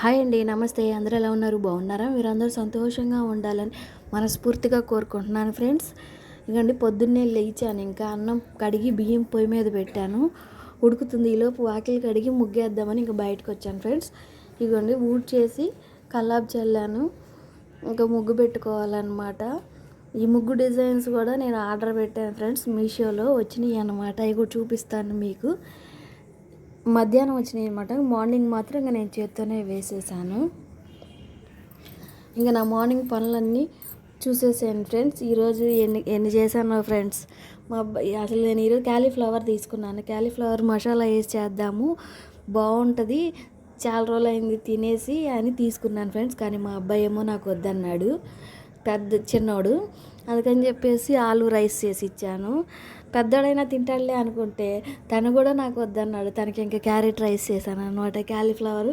Hi అండి నమస్తే. అందరూ ఎలా ఉన్నారు? బాగున్నారా? మీరందరూ సంతోషంగా ఉండాలని మనస్ఫూర్తిగా కోరుకుంటున్నాను ఫ్రెండ్స్. ఇంకండి పొద్దున్నే లేచాను. ఇంకా అన్నం కడిగి బియ్యం పొయ్యి మీద పెట్టాను. ఉడుకుతుంది. ఈలోపు వాకిలి కడిగి ముగ్గేద్దామని ఇంకా బయటకు వచ్చాను ఫ్రెండ్స్. ఇగోండి ఊడ్ చేసి కల్లాపు చల్లాను. ఇంకా ముగ్గు పెట్టుకోవాలన్నమాట. ఈ ముగ్గు డిజైన్స్ కూడా నేను ఆర్డర్ పెట్టాను ఫ్రెండ్స్ మీషోలో. వచ్చినాయి అన్నమాట. ఇగో కూడా చూపిస్తాను మీకు. మధ్యాహ్నం వచ్చినాయి అనమాట మార్నింగ్ మాత్రం ఇంకా నేను చేత్తోనే వేసేసాను. ఇంకా నా మార్నింగ్ పనులన్నీ చూసేసాను ఫ్రెండ్స్. ఈరోజు ఎన్ని ఎన్ని చేశాను ఫ్రెండ్స్. మా అబ్బాయి అసలు నేను ఈరోజు క్యాలీఫ్లవర్ తీసుకున్నాను. క్యాలీఫ్లవర్ మసాలా వేసి చేద్దాము. బాగుంటుంది చాలా రోజులు అయింది తినేసి అని తీసుకున్నాను ఫ్రెండ్స్. కానీ మా అబ్బాయి ఏమో నాకు వద్దన్నాడు. పెద్ద చిన్నోడు. అందుకని చెప్పేసి ఆలు రైస్ చేసి ఇచ్చాను. పెద్దడైనా తింటాడులే అనుకుంటే తను కూడా నాకు వద్దన్నాడు. తనకి ఇంకా క్యారెట్ రైస్ చేశాను అనమాట క్యాలీఫ్లవర్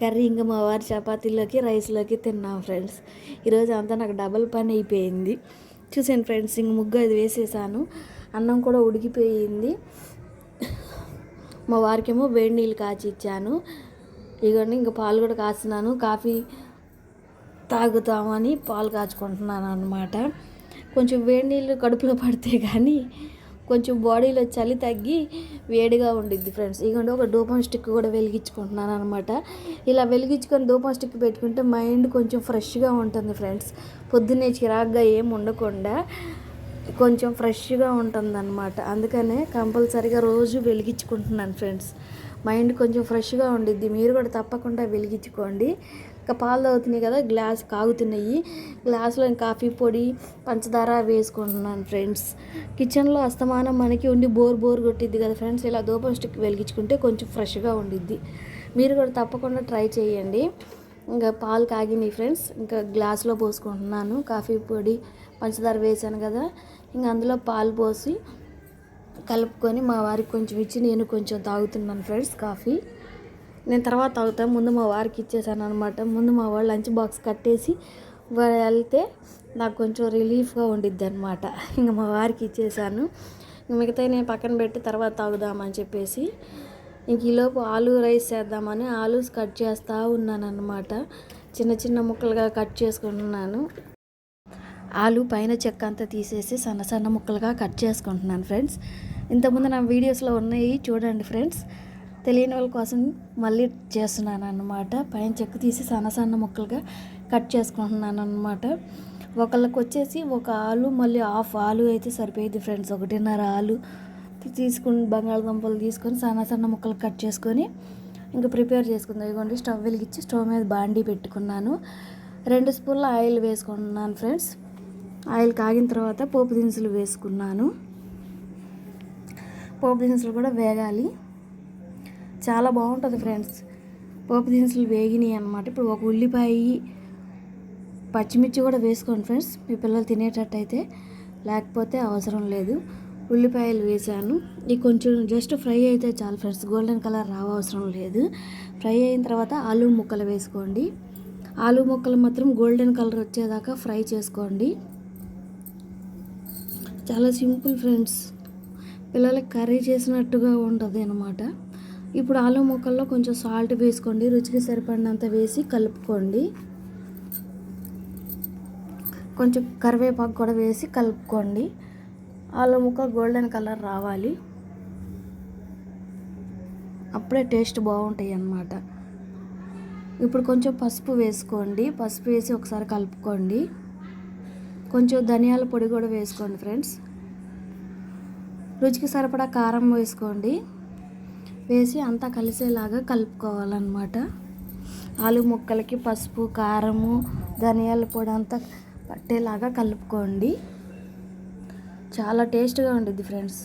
కర్రీ ఇంకా మా వారి చపాతీలోకి రైస్లోకి తిన్నాం ఫ్రెండ్స్. ఈరోజు అంతా నాకు డబల్ పని అయిపోయింది. చూసాను ఫ్రెండ్స్ ఇంక ముగ్గు అది వేసేసాను. అన్నం కూడా ఉడికిపోయింది. మా వారికేమో వేడి నీళ్ళు కాచి ఇచ్చాను. ఇగోండి ఇంకా పాలు కూడా కాస్తున్నాను. కాఫీ తాగుతామని పాలు కాచుకుంటున్నాను అనమాట కొంచెం వేడి నీళ్ళు కడుపులో పడితే కానీ కొంచెం బాడీలో చలి తగ్గి వేడిగా ఉండిద్ది ఫ్రెండ్స్. ఇదిగోండి ఒక డూపం స్టిక్ కూడా వెలిగించుకుంటున్నాను అనమాట ఇలా వెలిగించుకొని డూపం స్టిక్ పెట్టుకుంటే మైండ్ కొంచెం ఫ్రెష్గా ఉంటుంది ఫ్రెండ్స్. పొద్దున్నే చిరాగ్గా ఏం ఉండకుండా కొంచెం ఫ్రెష్గా ఉంటుందన్నమాట. అందుకనే కంపల్సరీగా రోజు వెలిగించుకుంటున్నాను ఫ్రెండ్స్. మైండ్ కొంచెం ఫ్రెష్గా ఉండిద్ది. మీరు కూడా తప్పకుండా వెలిగించుకోండి. ఇంకా పాలు తాగుతున్నాయి కదా గ్లాస్ కాగుతున్నాయి. గ్లాసులో కాఫీ పొడి పంచదార వేసుకుంటున్నాను ఫ్రెండ్స్. కిచెన్లో అస్తమానం మనకి ఉండి బోర్ బోర్ కొట్టిద్ది కదా ఫ్రెండ్స్. ఇలా దూపం స్టిక్ వెలిగించుకుంటే కొంచెం ఫ్రెష్గా ఉండిద్ది. మీరు కూడా తప్పకుండా ట్రై చేయండి. ఇంకా పాలు కాగినాయి ఫ్రెండ్స్. ఇంకా గ్లాస్లో పోసుకుంటున్నాను. కాఫీ పొడి పంచదార వేసాను కదా. ఇంకా అందులో పాలు పోసి కలుపుకొని మా వారికి కొంచెం ఇచ్చి నేను కొంచెం తాగుతున్నాను ఫ్రెండ్స్ కాఫీ. నేను తర్వాత తాగుతాను ముందు మా వారికి ఇచ్చేసాను అనమాట ముందు మా వాళ్ళు లంచ్ బాక్స్ కట్టేసి వెళ్తే నాకు కొంచెం రిలీఫ్గా ఉండిద్ది అనమాట ఇంకా మా వారికి ఇచ్చేసాను. మిగతా నేను పక్కన పెట్టి తర్వాత తాగుదామని చెప్పేసి ఇంక ఈలోపు ఆలు రైస్ చేద్దామని ఆలూస్ కట్ చేస్తూ ఉన్నాను అనమాట చిన్న చిన్న ముక్కలుగా కట్ చేసుకుంటున్నాను. ఆలు పైన చెక్క అంతా తీసేసి సన్న సన్న ముక్కలుగా కట్ చేసుకుంటున్నాను ఫ్రెండ్స్. ఇంతకుముందు నా వీడియోస్లో ఉన్నాయి. చూడండి ఫ్రెండ్స్. తెలియని వాళ్ళ కోసం మళ్ళీ చేస్తున్నాను అనమాట పైన చెక్క తీసి సన్న సన్న ముక్కలుగా కట్ చేసుకుంటున్నాను అనమాట ఒకళ్ళకి వచ్చేసి ఒక ఆలు మళ్ళీ హాఫ్ ఆలు అయితే సరిపోయేది ఫ్రెండ్స్. ఒకటిన్నర ఆలు తీసుకుని బంగాళదుంపలు తీసుకొని సన్న సన్న ముక్కలు కట్ చేసుకొని ఇంకా ప్రిపేర్ చేసుకుందాం. ఇదిగోండి స్టవ్ వెలిగించి స్టవ్ మీద బాండీ పెట్టుకున్నాను. రెండు స్పూన్ల ఆయిల్ వేసుకుంటున్నాను ఫ్రెండ్స్. ఆయిల్ కాగిన తర్వాత పోపు దినుసులు వేసుకున్నాను. పోపు దినుసులు కూడా వేగాలి. చాలా బాగుంటుంది ఫ్రెండ్స్. పోపు దినుసులు వేగినాయి అనమాట ఇప్పుడు ఒక ఉల్లిపాయ పచ్చిమిర్చి కూడా వేసుకోండి ఫ్రెండ్స్. మీ పిల్లలు తినేటట్టయితే లేకపోతే అవసరం లేదు. ఉల్లిపాయలు వేసాను. ఇది కొంచెం జస్ట్ ఫ్రై అయితే చాలు ఫ్రెండ్స్. గోల్డెన్ కలర్ రావవసరం లేదు. ఫ్రై అయిన తర్వాత ఆలు ముక్కలు వేసుకోండి. ఆలు ముక్కలు మాత్రం గోల్డెన్ కలర్ వచ్చేదాకా ఫ్రై చేసుకోండి. చాలా సింపుల్ ఫ్రెండ్స్. పిల్లలకి కర్రీ చేసినట్టుగా ఉంటుంది అనమాట ఇప్పుడు ఆలు ముక్కల్లో కొంచెం సాల్ట్ వేసుకోండి రుచికి సరిపడినంత వేసి కలుపుకోండి. కొంచెం కరివేపాకు కూడా వేసి కలుపుకోండి. ఆలు ముక్క గోల్డెన్ కలర్ రావాలి. అప్పుడే టేస్ట్ బాగుంటాయి అన్నమాట. ఇప్పుడు కొంచెం పసుపు వేసుకోండి. పసుపు వేసి ఒకసారి కలుపుకోండి. కొంచెం ధనియాల పొడి కూడా వేసుకోండి ఫ్రెండ్స్. రుచికి సరిపడా కారం వేసుకోండి. వేసి అంతా కలిసేలాగా కలుపుకోవాలన్నమాట. ఆలు ముక్కలకి పసుపు కారము ధనియాల పొడి అంతా పట్టేలాగా కలుపుకోండి. చాలా టేస్ట్గా ఉంటుంది ఫ్రెండ్స్.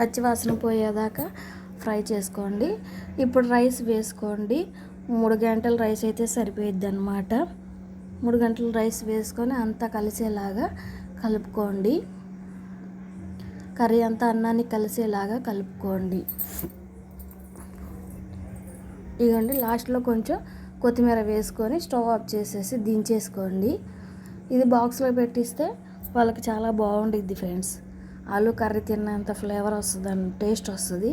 పచ్చివాసన పోయేదాకా ఫ్రై చేసుకోండి. ఇప్పుడు రైస్ వేసుకోండి. మూడు గంటల రైస్ అయితే సరిపోయిద్ది అనమాట మూడు గంటల రైస్ వేసుకొని అంతా కలిసేలాగా కలుపుకోండి. కర్రీ అంతా అన్నాన్ని కలిసేలాగా కలుపుకోండి. ఇదిగోండి లాస్ట్లో కొంచెం కొత్తిమీర వేసుకొని స్టవ్ ఆఫ్ చేసేసి దించేసుకోండి. ఇది బాక్స్లో పెట్టిస్తే వాళ్ళకి చాలా బాగుండిద్ది ఫ్రెండ్స్. ఆలు కర్రీ తిన్నంత ఫ్లేవర్ వస్తుంది అండ్ టేస్ట్ వస్తుంది.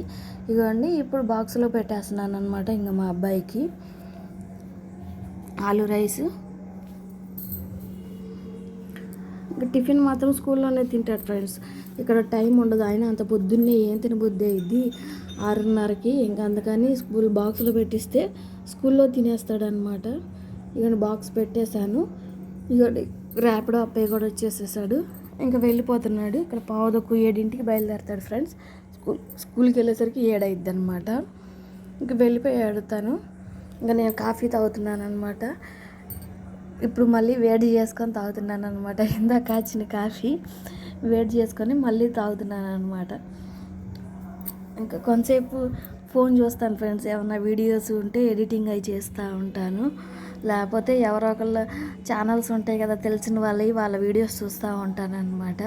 ఇదిగోండి ఇప్పుడు బాక్స్లో పెట్టేస్తున్నాను అనమాట ఇంకా మా అబ్బాయికి. ఆలు రైస్ ఇంకా టిఫిన్ మాత్రం స్కూల్లోనే తింటాడు ఫ్రెండ్స్. ఇక్కడ టైం ఉండదు. ఆయన అంత పొద్దున్నే ఏం తినబుద్ధి ఇది ఆరున్నరకి. ఇంకా అందుకని స్కూల్ బాక్స్లో పెట్టిస్తే స్కూల్లో తినేస్తాడనమాట ఇక బాక్స్ పెట్టేశాను. ఇక ర్యాపిడో అప్పయ్య కూడా వచ్చేసేసాడు. ఇంకా వెళ్ళిపోతున్నాడు. ఇక్కడ పావుదొక్కు ఏడింటికి బయలుదేరతాడు ఫ్రెండ్స్. స్కూల్ స్కూల్కి వెళ్ళేసరికి ఏడైద్ది అనమాట ఇంకా వెళ్ళిపోయి ఆడుతాను ఇంకా నేను కాఫీ తాగుతున్నాను అనమాట ఇప్పుడు మళ్ళీ వేడి చేసుకొని తాగుతున్నాను అనమాట ఇందాక కాచిన కాఫీ వేడి చేసుకొని మళ్ళీ తాగుతున్నాను అనమాట ఇంకా కొంతసేపు ఫోన్ చూస్తాను ఫ్రెండ్స్ ఏమన్నా వీడియోస్ ఉంటే ఎడిటింగ్ అవి చేస్తూ ఉంటాను. లేకపోతే ఎవరో ఒకళ్ళ ఛానల్స్ ఉంటాయి కదా తెలిసిన వాళ్ళవి వాళ్ళ వీడియోస్ చూస్తూ ఉంటాను అనమాట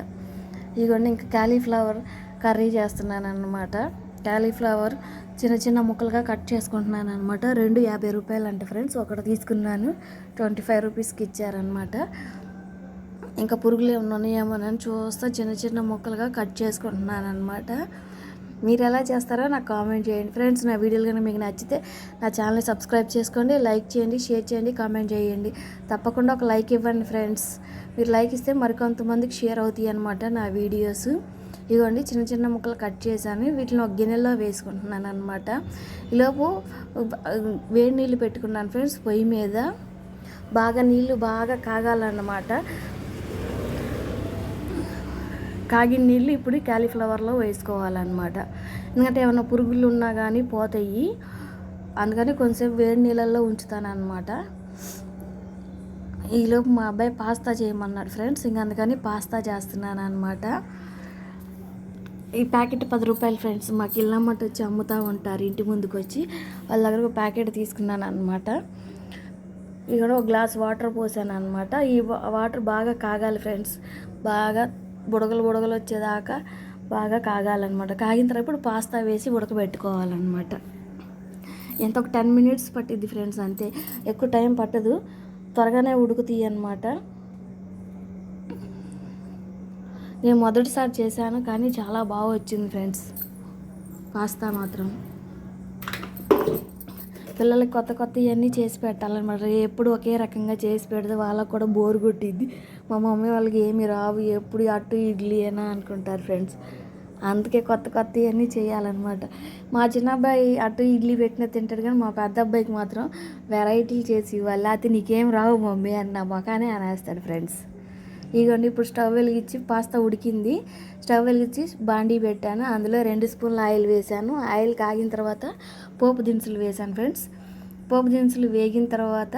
ఇదిగోండి ఇంకా కాలీఫ్లవర్ కర్రీ చేస్తున్నాను అనమాట క్యాలీఫ్లవర్ చిన్న చిన్న ముక్కలుగా కట్ చేసుకుంటున్నాను అనమాట రెండు యాభై రూపాయలు అంటే ఫ్రెండ్స్. ఒకటి తీసుకున్నాను. ట్వంటీ ఫైవ్ రూపీస్కి ఇచ్చారనమాట ఇంకా పురుగులు ఏమైనా ఉన్నాయేమోనని చూస్తా చిన్న చిన్న ముక్కలుగా కట్ చేసుకుంటున్నాను అనమాట మీరు ఎలా చేస్తారో నాకు కామెంట్ చేయండి ఫ్రెండ్స్. నా వీడియోలు కనుక మీకు నచ్చితే నా ఛానల్ని సబ్స్క్రైబ్ చేసుకోండి లైక్ చేయండి షేర్ చేయండి కామెంట్ చేయండి. తప్పకుండా ఒక లైక్ ఇవ్వండి ఫ్రెండ్స్. మీరు లైక్ ఇస్తే మరికొంతమందికి షేర్ అవుతాయి అనమాట నా వీడియోస్. ఇదిగోండి చిన్న చిన్న ముక్కలు కట్ చేశాను. వీటిని ఒక గిన్నెలో వేసుకుంటున్నాను అనమాట ఈలోపు వేడి నీళ్ళు పెట్టుకున్నాను ఫ్రెండ్స్ పొయ్యి మీద. బాగా నీళ్ళు బాగా కాగాలన్నమాట. కాగిన నీళ్ళు ఇప్పుడు క్యాలీఫ్లవర్లో వేసుకోవాలన్నమాట. ఎందుకంటే ఏమైనా పురుగులు ఉన్నా కానీ పోతాయి. అందుకని కొంచెంసేపు వేడి నీళ్ళల్లో ఉంచుతాను అనమాట ఈలోపు మా అబ్బాయి పాస్తా చేయమన్నాడు ఫ్రెండ్స్ ఇంక అందుకని పాస్తా చేస్తున్నాను అనమాట ఈ ప్యాకెట్ పది రూపాయలు ఫ్రెండ్స్. మాకు ఇల్లమ్మట వచ్చి అమ్ముతూ ఉంటారు. ఇంటి ముందుకు వచ్చి వాళ్ళ దగ్గర ఒక ప్యాకెట్ తీసుకున్నాను అనమాట ఇక్కడ ఒక గ్లాస్ వాటర్ పోసాను అనమాట ఈ వాటర్ బాగా కాగాలి ఫ్రెండ్స్. బాగా బుడగలు బుడగలు వచ్చేదాకా బాగా కాగాలన్నమాట. కాగిన తర్వాత ఇప్పుడు పాస్తా వేసి ఉడకబెట్టుకోవాలన్నమాట. ఎంత ఒక టెన్ మినిట్స్ పట్టిద్ది ఫ్రెండ్స్ అంతే. ఎక్కువ టైం పట్టదు. త్వరగానే ఉడుకుతాయి అనమాట నేను మొదటిసారి చేశాను కానీ చాలా బాగా వచ్చింది ఫ్రెండ్స్. పాస్తా మాత్రం. పిల్లలకి కొత్త కొత్త ఇవన్నీ చేసి పెట్టాలన్నమాట. ఎప్పుడు ఒకే రకంగా చేసి పెడితే వాళ్ళకు కూడా బోర్ కొట్టిద్ది. మా మమ్మీ వాళ్ళకి ఏమి రావు ఎప్పుడు అటు ఇడ్లీ అయినా అనుకుంటారు ఫ్రెండ్స్. అందుకే కొత్త కొత్త ఇవన్నీ చేయాలన్నమాట. మా చిన్న అబ్బాయి అటు ఇడ్లీ పెట్టిన తింటాడు కానీ మా పెద్ద అబ్బాయికి మాత్రం వెరైటీలు చేసి ఇవ్వాలి. అయితే నీకేం రావు మమ్మీ అని నా మొఖానే అనేస్తాడు ఫ్రెండ్స్. ఇదిగోండి ఇప్పుడు స్టవ్ వెలిగించి పాస్తా ఉడికింది. స్టవ్ వెలిగించి బాండీ పెట్టాను. అందులో రెండు స్పూన్లు ఆయిల్ వేసాను ఆయిల్ కాగిన తర్వాత పోపు దినుసులు వేసాను ఫ్రెండ్స్. పోపు దినుసులు వేగిన తర్వాత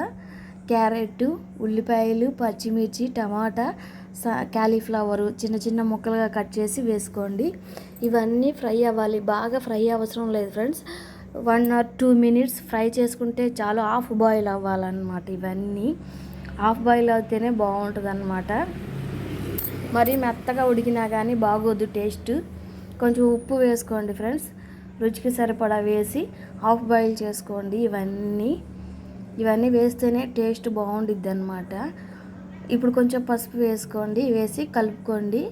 క్యారెట్ ఉల్లిపాయలు పచ్చిమిర్చి టమాటా క్యాలీఫ్లవరు చిన్న చిన్న ముక్కలుగా కట్ చేసి వేసుకోండి. ఇవన్నీ ఫ్రై అవ్వాలి. బాగా ఫ్రై అవసరం లేదు friends. One or two minutes fry చేసుకుంటే చాలు హాఫ్ బాయిల్ అవ్వాలన్నమాట ఇవన్నీ. హాఫ్ బాయిల్ అయితేనే బాగుంటుంది అనమాట మరీ మెత్తగా ఉడికినా కానీ బాగోదు టేస్ట్. కొంచెం ఉప్పు వేసుకోండి ఫ్రెండ్స్. రుచికి సరిపడా వేసి హాఫ్ బాయిల్ చేసుకోండి ఇవన్నీ. ఇవన్నీ వేస్తేనే టేస్ట్ బాగుండిద్ది అనమాట ఇప్పుడు కొంచెం పసుపు వేసుకోండి వేసి కలుపుకోండి.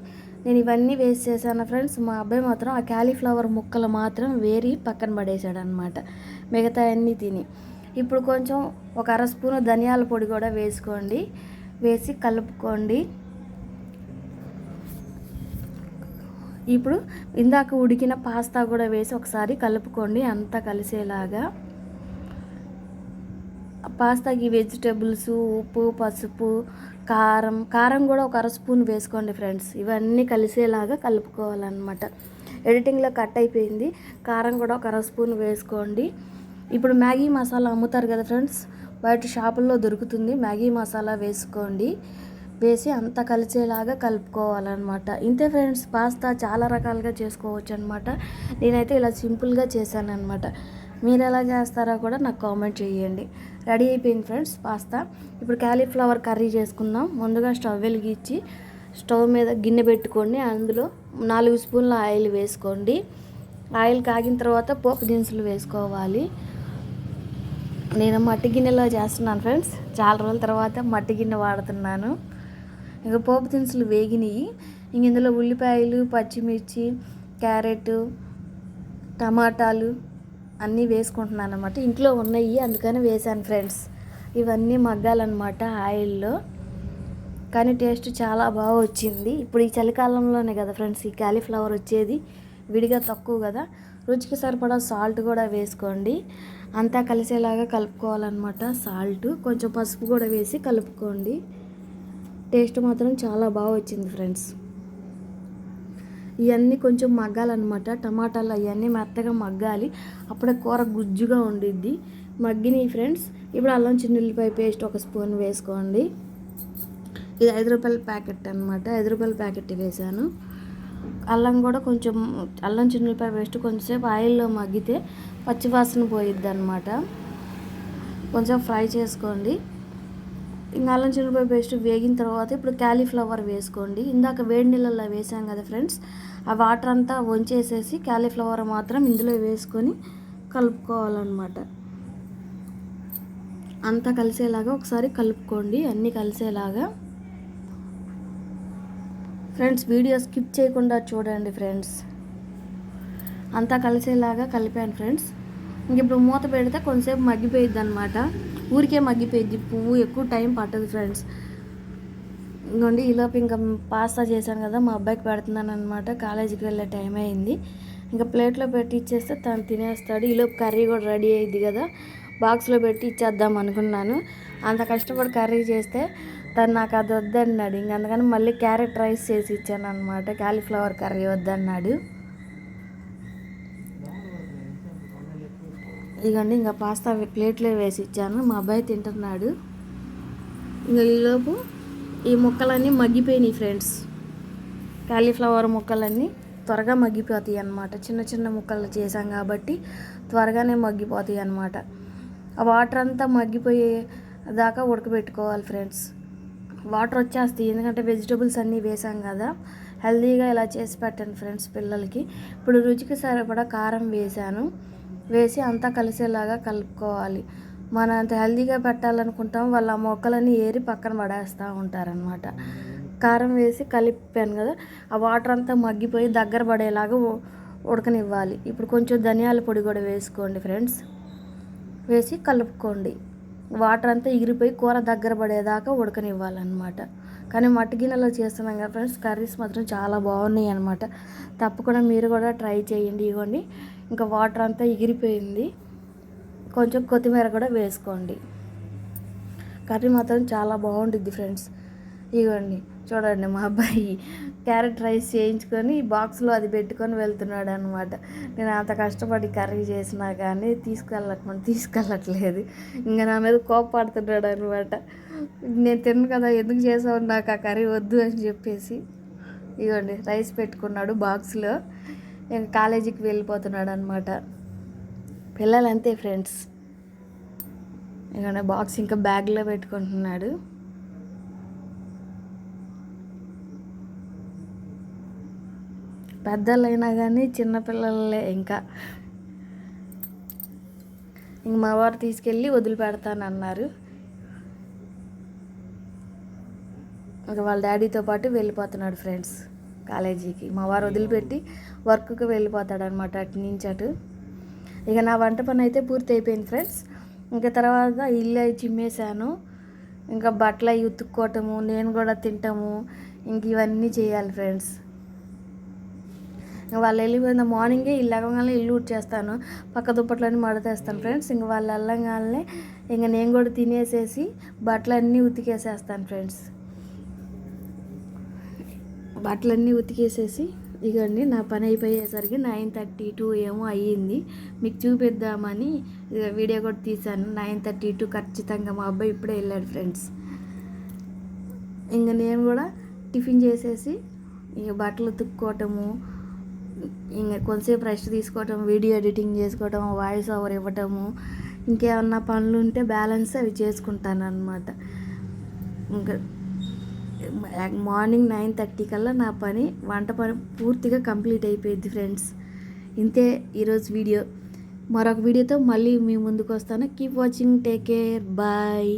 నేను ఇవన్నీ వేసి చేశాను ఫ్రెండ్స్. మా అబ్బాయి మాత్రం ఆ క్యాలీఫ్లవర్ ముక్కలు మాత్రం వేరి పక్కన పడేశాడు అనమాట మిగతా అన్నీ తిని. ఇప్పుడు కొంచెం ఒక అర స్పూను ధనియాల పొడి కూడా వేసుకోండి. వేసి కలుపుకోండి. ఇప్పుడు ఇందాక ఉడికిన పాస్తా కూడా వేసి ఒకసారి కలుపుకోండి. అంతా కలిసేలాగా. పాస్తాకి వెజిటేబుల్స్ ఉప్పు పసుపు కారం కారం కూడా ఒక అర స్పూన్ వేసుకోండి ఫ్రెండ్స్. ఇవన్నీ కలిసేలాగా కలుపుకోవాలన్నమాట. ఎడిటింగ్లో కట్ అయిపోయింది. కారం కూడా ఒక అర స్పూన్ వేసుకోండి. ఇప్పుడు మ్యాగీ మసాలా అమ్ముతారు కదా ఫ్రెండ్స్ బయట షాపుల్లో దొరుకుతుంది. మ్యాగీ మసాలా వేసుకోండి. వేసి అంతా కలిసేలాగా కలుపుకోవాలన్నమాట. ఇంతే ఫ్రెండ్స్ పాస్తా చాలా రకాలుగా చేసుకోవచ్చు అనమాట నేనైతే ఇలా సింపుల్గా చేశాను అనమాట మీరు ఎలా చేస్తారో కూడా నాకు కామెంట్ చేయండి. రెడీ అయిపోయింది ఫ్రెండ్స్ పాస్తా. ఇప్పుడు క్యాలీఫ్లవర్ కర్రీ చేసుకుందాం. ముందుగా స్టవ్ వెలిగించి స్టవ్ మీద గిన్నె పెట్టుకోండి. అందులో నాలుగు స్పూన్ల ఆయిల్ వేసుకోండి. ఆయిల్ కాగిన తర్వాత పోపు దినుసులు వేసుకోవాలి. నేను మట్టి గిన్నెలో చేస్తున్నాను ఫ్రెండ్స్. చాలా రోజుల తర్వాత మట్టి గిన్నె వాడుతున్నాను. ఇంకా పోపు దినుసులు వేగినాయి. ఇంక ఇందులో ఉల్లిపాయలు పచ్చిమిర్చి క్యారెట్ టమాటాలు అన్నీ వేసుకుంటున్నాను అనమాట ఇంట్లో ఉన్నాయి అందుకని వేసాను ఫ్రెండ్స్. ఇవన్నీ మగ్గాలన్నమాట ఆయిల్లో. కానీ టేస్ట్ చాలా బాగా వచ్చింది. ఇప్పుడు ఈ చలికాలంలోనే కదా ఫ్రెండ్స్ ఈ క్యాలీఫ్లవర్ వచ్చేది. విడిగా తక్కువ కదా. రుచికి సరిపడా సాల్ట్ కూడా వేసుకోండి. అంతా కలిసేలాగా కలుపుకోవాలన్నమాట సాల్ట్. కొంచెం పసుపు కూడా వేసి కలుపుకోండి. టేస్ట్ మాత్రం చాలా బాగా వచ్చింది ఫ్రెండ్స్. ఇవన్నీ కొంచెం మగ్గాలన్నమాట. టమాటాలు అవన్నీ మెత్తగా మగ్గాలి. అప్పుడే కూర గుజ్జుగా ఉండిద్ది. మగ్గినాయి ఫ్రెండ్స్. ఇప్పుడు అల్లం చిన్నుల్లిపాయ పేస్ట్ ఒక స్పూన్ వేసుకోండి. ఇది ఐదు రూపాయల ప్యాకెట్ అనమాట ఐదు రూపాయల ప్యాకెట్ వేసాను అల్లం కూడా కొంచెం అల్లం చిన్నులపాయ పేస్ట్ కొంచెంసేపు ఆయిల్లో మగ్గితే పచ్చివాసన పోయిద్ది అనమాట కొంచెం ఫ్రై చేసుకోండి. ఇంకా అల్లం చిన్నులపాయ పేస్ట్ వేగిన తర్వాత ఇప్పుడు క్యాలీఫ్లవర్ వేసుకోండి. ఇందాక వేడి నీళ్ళల్లో వేసాం కదా ఫ్రెండ్స్ ఆ వాటర్ అంతా వంచేసేసి క్యాలీఫ్లవర్ మాత్రం ఇందులో వేసుకొని కలుపుకోవాలన్నమాట. అంతా కలిసేలాగా ఒకసారి కలుపుకోండి అన్నీ కలిసేలాగా. ఫ్రెండ్స్ వీడియో స్కిప్ చేయకుండా చూడండి ఫ్రెండ్స్. అంతా కలిసేలాగా కలిపాను ఫ్రెండ్స్. ఇంక ఇప్పుడు మూత పెడితే కొంతసేపు మగ్గిపోయిద్ది అనమాట ఊరికే మగ్గిపోయిద్ది పువ్వు ఎక్కువ టైం పట్టదు ఫ్రెండ్స్. ఇంకోండి ఈలోపు ఇంకా పాస్తా చేశాను కదా మా అబ్బాయికి పెడుతున్నాను అనమాట కాలేజీకి వెళ్ళే టైం అయింది. ఇంకా ప్లేట్లో పెట్టి ఇచ్చేస్తే తను తినేస్తాడు. ఈలోపు కర్రీ కూడా రెడీ అయ్యిద్ది కదా. బాక్స్లో పెట్టి ఇచ్చేద్దాం అనుకున్నాను. అంత కష్టపడి కర్రీ చేస్తే తను నాకు అది వద్దన్నాడు. ఇంక అందుకని మళ్ళీ క్యారెట్ రైస్ చేసి ఇచ్చాను అనమాట కాలీఫ్లవర్ కర్రీ వద్దన్నాడు. ఇదిగోండి ఇంకా పాస్తా ప్లేట్లో వేసి ఇచ్చాను. మా అబ్బాయి తింటున్నాడు. ఇంకా ఈలోపు ఈ ముక్కలన్నీ మగ్గిపోయినాయి ఫ్రెండ్స్. కాలీఫ్లవర్ ముక్కలన్నీ త్వరగా మగ్గిపోతాయి అన్నమాట. చిన్న చిన్న ముక్కలు చేసాం కాబట్టి త్వరగానే మగ్గిపోతాయి అన్నమాట. ఆ వాటర్ అంతా మగ్గిపోయే దాకా ఉడకబెట్టుకోవాలి ఫ్రెండ్స్. వాటర్ వచ్చేస్తాయి. ఎందుకంటే వెజిటబుల్స్ అన్నీ వేసాం కదా. హెల్తీగా ఇలా చేసి పెట్టండి ఫ్రెండ్స్ పిల్లలకి. ఇప్పుడు రుచికి సరిపడా కారం వేసాను. వేసి అంతా కలిసేలాగా కలుపుకోవాలి. మనం అంత హెల్తీగా పెట్టాలనుకుంటాం. వాళ్ళ మొక్కలన్నీ ఏరి పక్కన పడేస్తూ ఉంటారనమాట కారం వేసి కలిపాను కదా. ఆ వాటర్ అంతా మగ్గిపోయి దగ్గర పడేలాగా ఉడకనివ్వాలి. ఇప్పుడు కొంచెం ధనియాల పొడి కూడా వేసుకోండి ఫ్రెండ్స్. వేసి కలుపుకోండి. వాటర్ అంతా ఎగిరిపోయి కూర దగ్గర పడేదాకా ఉడకనివ్వాలన్నమాట. కానీ మట్టి గిన్నెలో చేస్తున్నాం కదా ఫ్రెండ్స్ కర్రీస్ మాత్రం చాలా బాగున్నాయి అనమాట తప్పకుండా మీరు కూడా ట్రై చేయండి ఇవ్వండి. ఇంకా వాటర్ అంతా ఎగిరిపోయింది కొంచెం కొత్తిమీర కూడా వేసుకోండి. కర్రీ మాత్రం చాలా బాగుంటుంది ఫ్రెండ్స్. ఇవ్వండి. చూడండి మా అబ్బాయి క్యారెట్ రైస్ చేయించుకొని బాక్స్లో అది పెట్టుకొని వెళ్తున్నాడు అనమాట నేను అంత కష్టపడి కర్రీ చేసినా కానీ తీసుకెళ్ళకుండా తీసుకెళ్ళట్లేదు. ఇంకా నా మీద కోపడుతున్నాడు అనమాట నేను తిన్ను కదా ఎందుకు చేసావు నాకు ఆ కర్రీ వద్దు అని చెప్పేసి. ఇవ్వండి రైస్ పెట్టుకున్నాడు బాక్స్లో. ఇంకా కాలేజీకి వెళ్ళిపోతున్నాడు అనమాట పిల్లలు అంతే ఫ్రెండ్స్. ఇక బాక్స్ ఇంకా బ్యాగ్లో పెట్టుకుంటున్నాడు. పెద్దలైనా కానీ చిన్నపిల్లలే ఇంకా. ఇంక మా వారు తీసుకెళ్ళి వదిలిపెడతానన్నారు. ఇంకా వాళ్ళ డాడీతో పాటు వెళ్ళిపోతున్నాడు ఫ్రెండ్స్ కాలేజీకి. మా వారు వదిలిపెట్టి వర్క్కి వెళ్ళిపోతాడు అనమాట అటు నుంచి అటు. ఇక నా వంట పని అయితే పూర్తి అయిపోయింది ఫ్రెండ్స్. ఇంకా తర్వాత ఇల్లు అవి చిమ్మేశాను. ఇంకా బట్టలు అవి ఉతుక్కోవటము నేను కూడా తింటాము ఇంక ఇవన్నీ చేయాలి ఫ్రెండ్స్. వాళ్ళు వెళ్ళిపోయిన మార్నింగే ఇల్లు అవ్వగానే ఇల్లు చేస్తాను పక్క దుప్పట్లన్నీ మడతేస్తాను ఫ్రెండ్స్. ఇంక వాళ్ళు వెళ్ళగానే ఇంక నేను కూడా తినేసేసి బట్టలన్నీ ఉతికేసేస్తాను ఫ్రెండ్స్. బట్టలన్నీ ఉతికేసేసి ఇగండి నా పని అయిపోయేసరికి నైన్ థర్టీ టూ ఏమో అయ్యింది. మీకు చూపిద్దామని వీడియో కూడా తీశాను. నైన్ థర్టీ టూ ఖచ్చితంగా మా అబ్బాయి ఇప్పుడే వెళ్ళాడు ఫ్రెండ్స్. ఇంక నేను కూడా టిఫిన్ చేసేసి ఇక బట్టలు ఉతుక్కోవటము ఇంకా కొంతసేపు రెస్ట్ తీసుకోవటం వీడియో ఎడిటింగ్ చేసుకోవటం వాయిస్ ఓవర్ ఇవ్వటము ఇంకేమన్నా పనులు ఉంటే బ్యాలెన్స్ అవి చేసుకుంటాను అనమాట ఇంకా మార్నింగ్ నైన్ థర్టీ కల్లా నా పని వంట పని పూర్తిగా కంప్లీట్ అయిపోయింది ఫ్రెండ్స్ ఇంతే ఈరోజు వీడియో మరొక వీడియోతో మళ్ళీ మీ ముందుకు వస్తాను keep watching take care bye